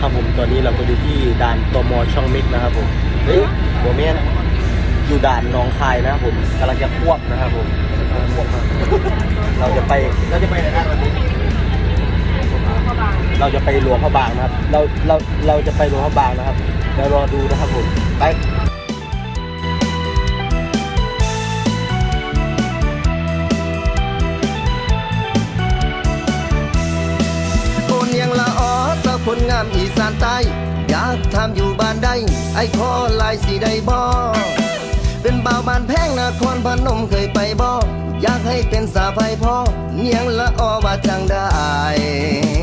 ครับผมตอนนี้เราก็อยู่ที่ด่านตมช่องมิกนะครับผมเฮ้ยโบเมียนอยู่ด่านหนองคายนะครับผมกำลังจะควบนะครับผมควบมาเราจะไปเราจะไปไหนนะวันนี้เราจะไปหลวงพระบางนะครับ เราเราเราจะไปหลวงพระบางนะครับเดี๋ยวรอดูนะครับผมไป อีสานใต้อยากทำอยู่บ้านใดไอ้ขอลายสีได้บ่เป็นบ่าวบ้านแพงนครพนมเคยไปบ่อยากให้เป็นสาวไฟพ่อเนียงละออว่าจังได้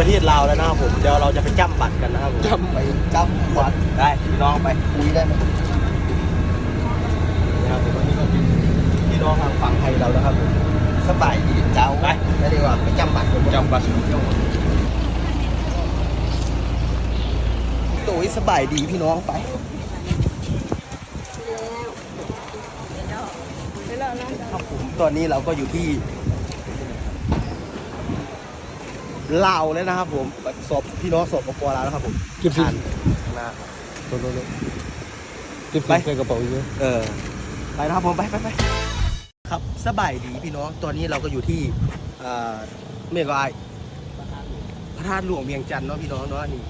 ประเทศลาวแล้วนะครับผมเดี๋ยวเราจะไปจ้ำบัตรกันนะครับผมจำไปจำวัดได้พี่น้องไปคุยได้ไหมนะครับผมวันนี้ก็เป็นพี่น้องทางฝั่งไทยเรานะครับผมสบายดีเจ้าไปไม่ได้ว่าไปจำบัตรจำบัตรโอ้ยสบายดีพี่น้องไปครับผมตอนนี้เราก็อยู่ที่ ลาวแล้วนะครับ ผมศพพี่น้องศพปปลาวแล้วครับผมเก็บสิผ่านนะโดนโดนโดนเก็บไปใส่กระเป๋าเยอะเออ ไปนะครับผมไปไปไปครับสบายดีพี่น้องตอนนี้เราก็อยู่ที่เอ่อเมกายพระธาตุหลวงเวียงจันทร์เนาะพี่น้องเนาะนี่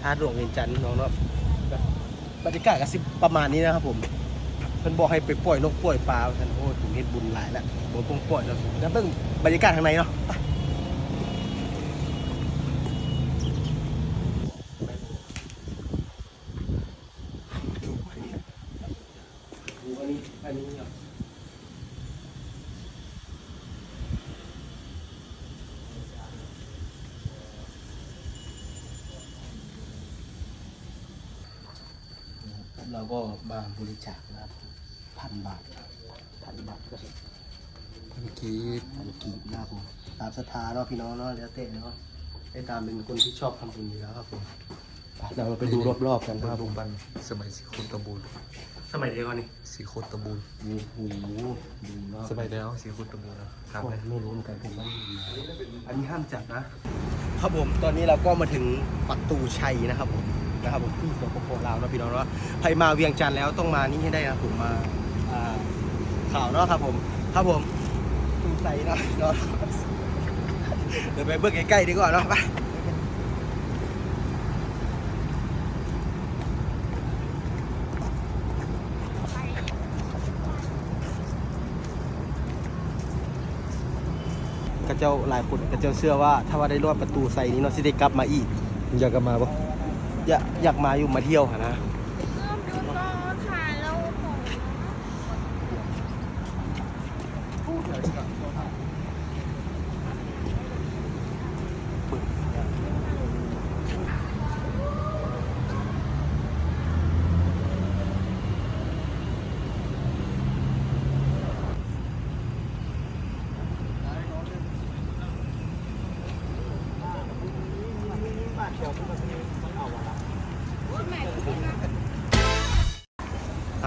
พระธาตุหลวงเวียงจันทร์พี่น้องเนาะบรรยากาศก็สิประมาณนี้นะครับผมเพิ่นบอกให้ไปปล่อยนกปล่อยปลาท่านโอ้ถึงเฮ็ดบุญหลายแล้วบ่ปงปล่อยแล้วแล้วเบิ่งบรรยากาศข้างในเนาะไปดูอันนี้อันนี้ครับ เราก็มาบริจาคนะครับพันบาทพันบาทก็พันกีบพันกีบนะครับผมตามศรัทธาเนาะพี่น้องเนาะแล้วแต่เนาะได้ตามเป็นคนที่ชอบทำบุญอยู่แล้วครับผมไปเราไปดูรอบๆกันครับผมบันสมัยสีโคนตะบูน สมัยเดียวกันนี่สีโคนตะบูนโอ้โหดูเนาะสมัยแล้วสีโคนตะบูนนะถามโอ้ไหมยไม่รู้เหมือนกันผมไม่รู้อันนี้ห้ามจับนะ ครับผมตอนนี้เราก็มาถึงประตูชัยนะครับผมนะครับผมที่สปปลาวนะพี่น้องเนาะใครมาเวียงจันทร์แล้วต้องมานี่ให้ได้นะครับผมมาอ่าข่าวเนาะครับผม ครับผมตูใสเนาะเนาะเดี๋ยวไปเบิ่งใกล้ๆดีกว่าเนาะไป กระเจ้าหลายคนกระเจ้าเชื่อว่า ถ้าว่าได้รอดประตูใส่นี้เนาะสิได้กลับมาอีก อยากกลับมาปะอยากอยากมาอยู่มาเที่ยวหะนะ เริ่มดูก็ถ่ายแล้วของ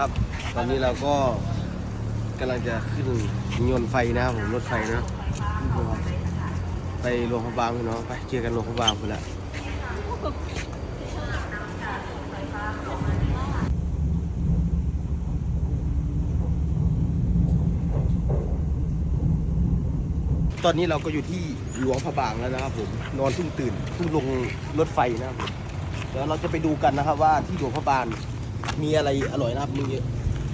ครับ ต อนนี้เราก็กำลังจะขึ้นยนต์ไฟนะครับผมรถไฟนะไปโรงพยาบาลพี่น้องไปเจอกันโรงพยาบาลคนละตอนนี้เราก็อยู่ที่หลวงพระบางแล้วนะครับผมนอนเพิ่งตื่นเพิ่งลงรถไฟนะครับผมเดี๋ยวเราจะไปดูกันนะครับว่าที่หลวงพระบางมีอะไรอร่อยนะครับมี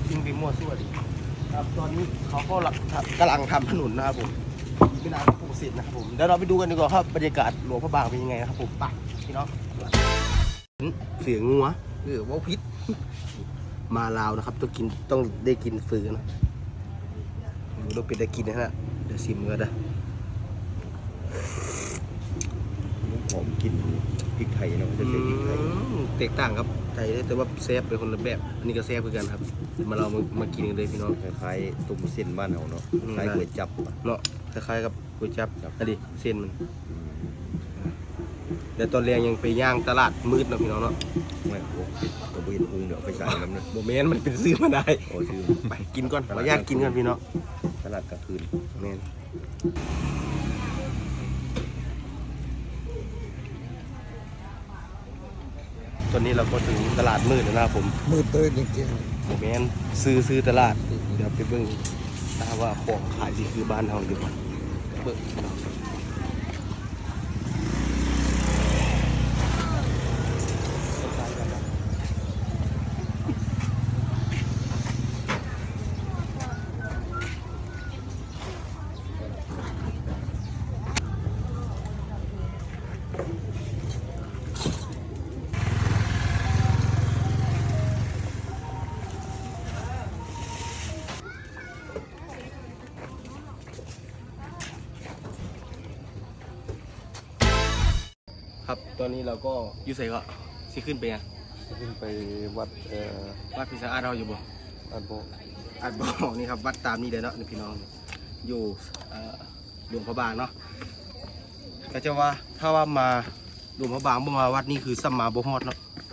เยอะทิ้งไปมั่วซั่วดิครับ ตอนนี้เขาก็กำลังทำถนนนะครับผมอีกไม่นานก็ปลูกเสร็จนะครับผมเดี๋ยวเราไปดูกันดีกว่าครับบรรยากาศหลวงพระบางเป็นยังไงนะครับผมไปพี่น้องเสียงงัวเออว่าพิษมาลาวนะครับต้องกินต้องได้กินฝืนนะดูต้องเป็นได้กินนะฮะเดี๋ยวซิมกันนะหอมกลิ่นพริกไทยนะมันจะเป็นพริกไทยอืมแตกต่างครับ ไทยแต่ว่าแซ่บเป็นคนละแบบ อันนี้ก็แซ่บเหมือนกันครับ มาเรามามากินกันเลยพี่น้อง คล้ายๆตุ้มเส้นบ้านเราเนาะอืม คล้ายก๋วยจับอะเนาะคล้ายๆกับก๋วยจับอันนี้เส้นมันแต่ตอนแรงยังไปย่างตลาดมืดเนาะพี่น้องเนาะไม่โอ้ตัวเบนพุงเดี๋ยวไปใส่น้ำเนยโบแมนมันเป็นซื้อมาได้ โอ้ชื่อไปกินก่อนขออนุญาตกินก่อนพี่น้องตลาดกลางคืน แมน ตอนนี้เราก็ถึงตลาดมืดแล้วนะครับผมมืดตื้นจริงโมเมนซื้อซื้อตลาด เดี๋ยวไปเบิ่งถ้าว่าของขายดีคือบ้านเราอยู่บ่เบิ่ง ตอนนี้เราก็อยู่ใส่ก็สิขึ้นไปยังๆขึ้นไปวัดเอ่อวัดพิซซ่าอาเราอยู่บ่อันโบอัดบอกนี่ครับวัดตามนี้เลยเนาะนี่พี่น้องอยู่เอ่อหลวงพระบางเนาะก็จะว่าถ้าว่ามาหลวงพระบางบ่มาวัดนี้คือสัมมาบ่ฮอดเนาะไป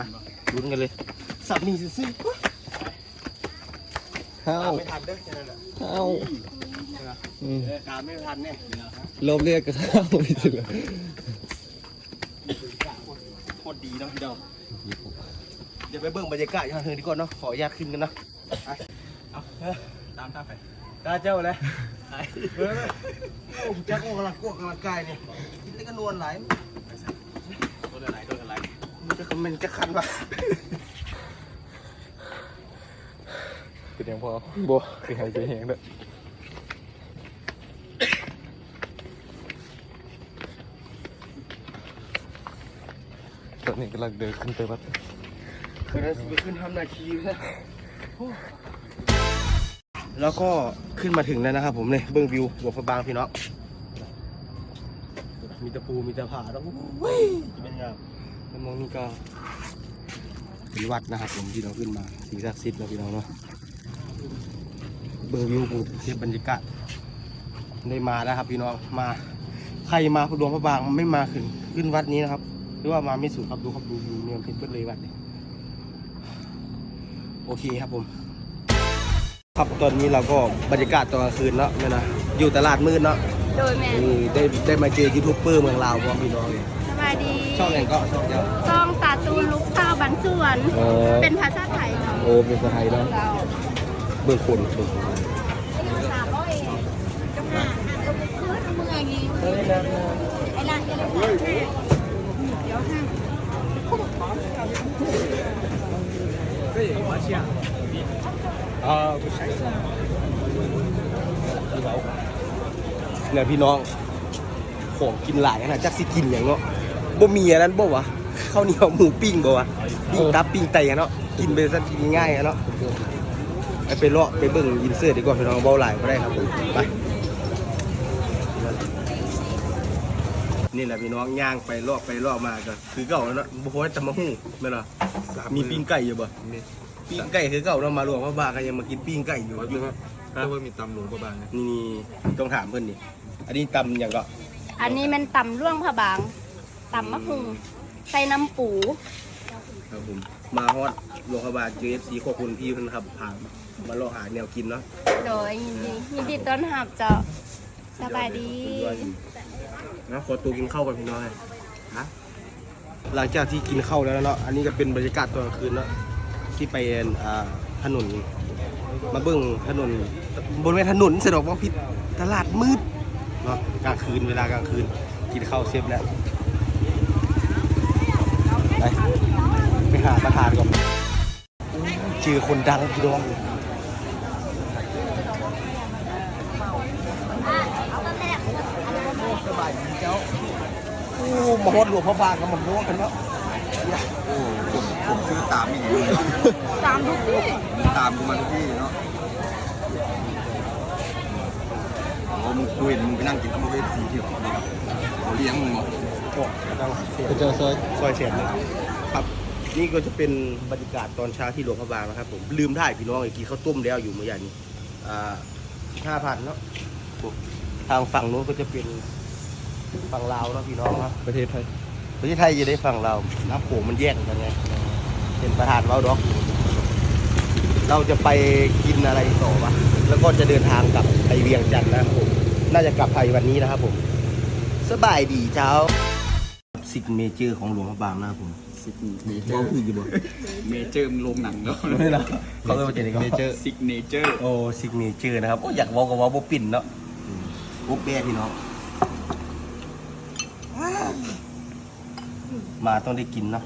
ลุ้นกันเลยสับนี่ซื่อๆข้าตามวไม่ทันเด้อแค่นั้นแหละข้าวอืมเออตามไม่ทันเนี่ยลมเรียกกับข้าวไม่ใช่เหรอ โคตรดีเนาะพี่น้องเดี๋ยวไปเบิ่งบรรยากาศอย่างเทิงดีกว่าเนาะขออนุญาตขึ้นกันเนาะไปเอาเออตามตามไปตาเจ้าเลยไปเออโอ้จักออกกำลังกวกกำลังกายเนี่ยกินแต่กันนวลหลายโดนอะไรโดนอะไรมันจะมันจะคันปะเป็นยังพอบ่คือหายใจแห้งเด้อต อนนี้กำลังเดินขึ้นไปวัดคืนนั้นสิไปขึ้นทำนาคีนะโอ้แล้วก็ขึ้นมาถึงแล้วนะครับผมเนี่ยเบื้องวิวหลวงพระบางพี่น้องมีตะปูมีตะผาแล้วโอ้ยเป็นไงแล้วมองนี่ก็เป็นวัดนะครับผมที่เราขึ้นมาสีศักดิ์สิทธิ์นะพี่น้องเนาะเบื้องวิวปูเทียบบรรยากาศได้มาแล้วครับพี่น้องมาใครมาหลวงพระบางไม่มาขึ้นขึ้นวัดนี้นะครับห รือว่ามาไม่สุดครับดูครับดูวิวเนี่ยเป็นเพื่อนเลยวัดเนี่ยโอเคครับผม ครับตอนนี้เราก็บรรยากาศตอนกลางคืนแล้วเนี่ยนะอยู่ตลาดมืดเนาะโดยแม่นี่ได้ได้มาเจอยูทูบเบอร์เมืองลาวพร้อมพี่น้องเลยสบายดีช่องไหนก็ช่องเดียวซองตาตูนลูกสาวบันส่วน เออเป็นภาษาไทยเนาะโอ้เป็นสไทยเนาะเราเบื้องคนเบื้องคนสามร้อยเองจังหวะอะเอาไปคืนเอามืออย่างงี้ไอ้ละจะได้ห้าเดี๋ยวห้า เนี่ยพี่น้องของกินหลายขนาดจักสิกินอย่างเนาะบ่มีอันนั้นบ่วะข้าวเหนียวหมูปิ้งบ่วะปิ้งตับปิ้งไตอะเนาะกินไปซะกินง่ายอะเนาะไปไปเลาะไปเบิ่งอินเสิร์ตดีกว่าพี่น้องเบาหลายก็ได้ครับผมไป นี่แหละพี่น้องย่างไปรอบไปรอบมาก็คือเก่าแล้วเนาะบ่พอจะมาหู้แม่นเหรอมีปิ้งไก่อยู่บ่มีปิ้งไก่คือเก่าเนาะมาหลวงพระบางก็ยังมากินปิ้งไก่อยู่วัดอยู่ครับแต่ว่ามีตำหลวงพระบางนะนี่ต้องถามเพิ่นนี่อันนี้ตำอย่างก็อันนี้มันตำร่วงผาบางตำมะพุงใส่น้ำปูครับผมมาฮอดหลวงพระบางเจอ FC ขอบคุณพี่เพิ่นครับผ่านมาเลาะหาแนวกินเนาะโดยยินดียินดีต้อนรับเจ้าสบายดี นะขอตัวกินข้าวกันพี่น้องเลยฮะหลังจากที่กินข้าวแล้วเนาะอันนี้ก็เป็นบรรยากาศตอนกลางคืนเนาะที่ไปถนน มาเบิ่งถนน บนเวถนนสะดอกว่าพิษตลาดมืดเนาะกลางคืนเวลากลางคืนกินข้าวเซฟแล้วไปไปหาประธานก่อนเจอคนดังพี่น้องสบายดีเจ้าโอ้ มาฮอดหลวงพระบางกับมันร่วงกันเนาะโอ้ผมผมซื้อตามอีกเลยตามทุกที่ตามกูมาทุกที่เนาะโอ้มึงกูเห็นมึงไปนั่งกินข้าวเวทีที่เขาเนี่ยเขาเลี้ยงมึงเหรอโอ้ดังเสียงพระเจ้าซอยซอยเสียงเลยครับนี่ก็จะเป็นบรรยากาศตอนเช้าที่หลวงพระบางนะครับผมลืมถ่ายพี่น้องไอีกทีข้าวต้มแล้วอยู่เมื่อวานนี้อ่าห้าพันเนาะทางฝั่งนู้นก็จะเป็น ฝั่งลาวเนาะพี่น้องเนาะประเทศไทยประเทศไทยจะได้ฝั่งลาวน้ำโขงมันแยกกันไงเป็นประธานเว้าดอก เราจะไปกินอะไรต่อวะแล้วก็จะเดินทางกลับไปเวียงจันทร์นะครับผมน่าจะกลับไทยวันนี้นะครับผม สบายดีเจ้าสิกเมเจอร์ของหลวงพระบางนะครับผมซิกเนเจอว่าร์คืออยู่บ่เมเจอร์มันลงหนังเนาะไม่หรอเขาเรียกว่าจะไหนก็เมเจอร์ซิกเนเจอร์โอ้สิกเนเจอร์นะครับโอ้อยากเวอลกับเวอลโบปิ่นเนาะโอ๊บแบ่พี่น้อง มาต้องได้กินเนาะ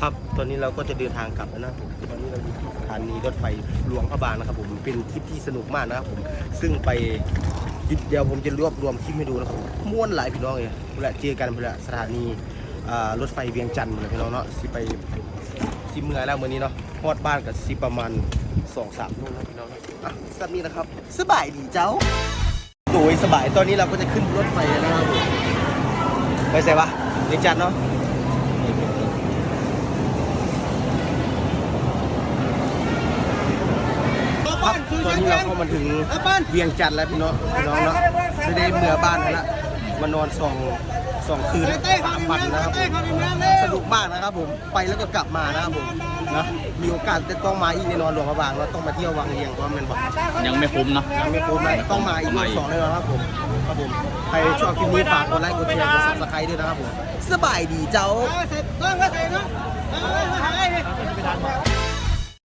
ครับตอนนี้เราก็จะเดินทางกลับแล้วนะผมตอนนี้เราอยู่ที่สถานีรถไฟหลวงพระบางนะครับผมเป็นทริปที่สนุกมากนะครับผมซึ่งไปเดี๋ยวผมจะรวบรวมคลิปให้ดูนะครับผมม่วนหลายพี่น้องเลยเวลาเจอกันเวลาสถานีรถไฟเวียงจันทร์เลยพี่น้องเนาะสิไปสิเมื่อแล้วเมื้อนี้เนาะฮอดบ้านกับสิประมาณสองสามทุ่มนะพี่น้องเนาะอะสับนี้นะครับสบายดีเจ้าโดยสบายตอนนี้เราก็จะขึ้นรถไฟแล้วนะครับผมไปใส่ปะ วียงจันทร์เนาะครับตอนนี้เราก็มาถึงเวียงจันทร์แล้วพี่น้องพี่น้องเนาะไม่ได้เมื่อบ้านแล้วมานอนสองสองคืนสามวันนะครับผมสนุกมากนะครับผมไปแล้วก็กลับมานะครับผม นะมีโอกาสจะต้องมาอีกแน่นอนหลวงพระบางเราต้องมาเที่ยววังเลียงเพราะมันบอกยังไม่คุ้มเนาะยังไม่คุ้มนะต้องมาอีกรอบสองแน่นอนครับผมครับผมใครชอบคลิปนี้ฝากกดไลค์กดแชร์กดซับสไครต์ด้วยนะครับผมสบายดีเจ้า